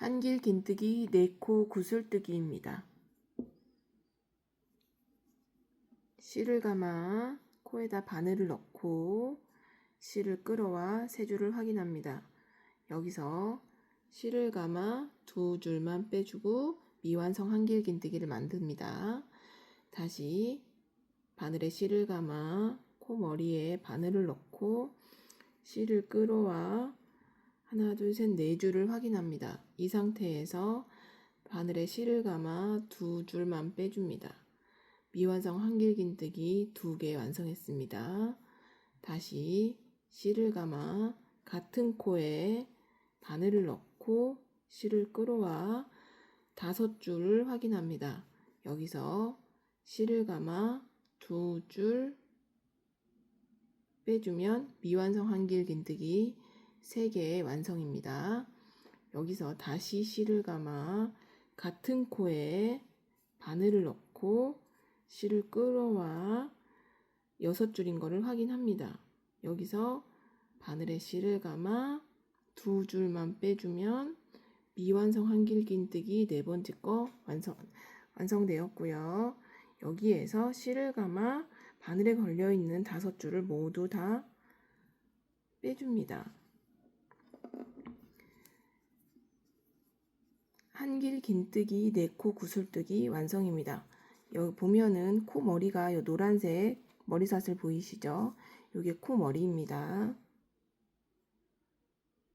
한길 긴뜨기 네코 구슬뜨기입니다. 실을 감아 코에다 바늘을 넣고 실을 끌어와 세 줄을 확인합니다. 여기서 실을 감아 두 줄만 빼주고 미완성 한길 긴뜨기를 만듭니다. 다시 바늘에 실을 감아 코 머리에 바늘을 넣고 실을 끌어와 하나, 둘, 셋, 네 줄을 확인합니다. 이 상태에서 바늘에 실을 감아 두 줄만 빼줍니다. 미완성 한길긴뜨기 두 개 완성했습니다. 다시 실을 감아 같은 코에 바늘을 넣고 실을 끌어와 다섯 줄을 확인합니다. 여기서 실을 감아 두 줄 빼주면 미완성 한길긴뜨기 3개의 완성입니다. 여기서 다시 실을 감아 같은 코에 바늘을 넣고 실을 끌어와 여섯 줄인 거를 확인합니다. 여기서 바늘에 실을 감아 두 줄만 빼주면 미완성 한길긴뜨기 네 번째 거 완성, 완성되었고요. 여기에서 실을 감아 바늘에 걸려있는 다섯 줄을 모두 다 빼줍니다. 한길 긴뜨기 네 코 구슬뜨기 완성입니다. 여기 보면은 코 머리가 요 노란색 머리삿을 보이시죠? 요게 코 머리입니다.